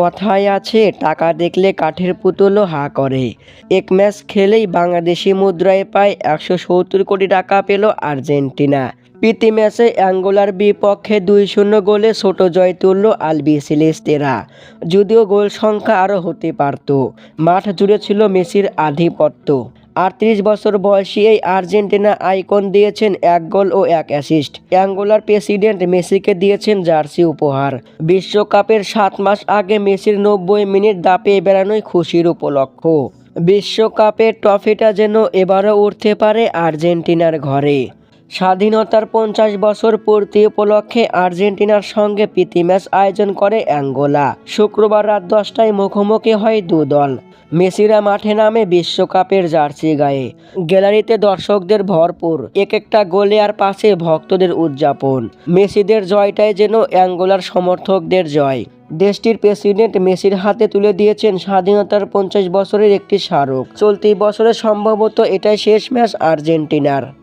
কথায় আছে, টাকা দেখলে কাঠের পুতুলও হা করে। এক ম্যাচ খেলেই বাংলাদেশি মুদ্রায় পায় একশো সত্তর কোটি টাকা পেল আর্জেন্টিনা। প্রীতি ম্যাচে অ্যাঙ্গোলার বিপক্ষে দুই শূন্য গোলে ছোট জয় তুলল আলবি সিলেস্তেরা। যদিও গোল সংখ্যা আরও হতে পারত। মাঠ জুড়ে ছিল মেসির আধিপত্য। আটত্রিশ বছর বয়সী এই আর্জেন্টিনা আইকন দিয়েছেন এক গোল ও এক অ্যাসিস্ট। অ্যাঙ্গোলার প্রেসিডেন্ট মেসিকে দিয়েছেন জার্সি উপহার। বিশ্বকাপের সাত মাস আগে মেসির নব্বই মিনিট দাপিয়ে বেড়ানোই খুশির উপলক্ষ। বিশ্বকাপের ট্রফিটা যেন এবারও উঠতে পারে আর্জেন্টিনার ঘরে। স্বাধীনতার পঞ্চাশ বছর পূর্তি উপলক্ষে আর্জেন্টিনার সঙ্গে প্রীতি ম্যাচ আয়োজন করে অ্যাঙ্গোলা। শুক্রবার রাত দশটায় মুখোমুখি হয় দু দল। মেসিরা মাঠে নামে বিশ্বকাপের জার্সি গায়ে। গ্যালারিতে দর্শকদের ভরপুর, এক একটা গোলে আর পাশে ভক্তদের উদযাপন। মেসিদের জয়টাই যেন অ্যাঙ্গোলার সমর্থকদের জয়। দেশটির প্রেসিডেন্ট মেসির হাতে তুলে দিয়েছেন স্বাধীনতার পঞ্চাশ বছরের একটি স্মারক। চলতি বছরে সম্ভবত এটাই শেষ ম্যাচ আর্জেন্টিনার।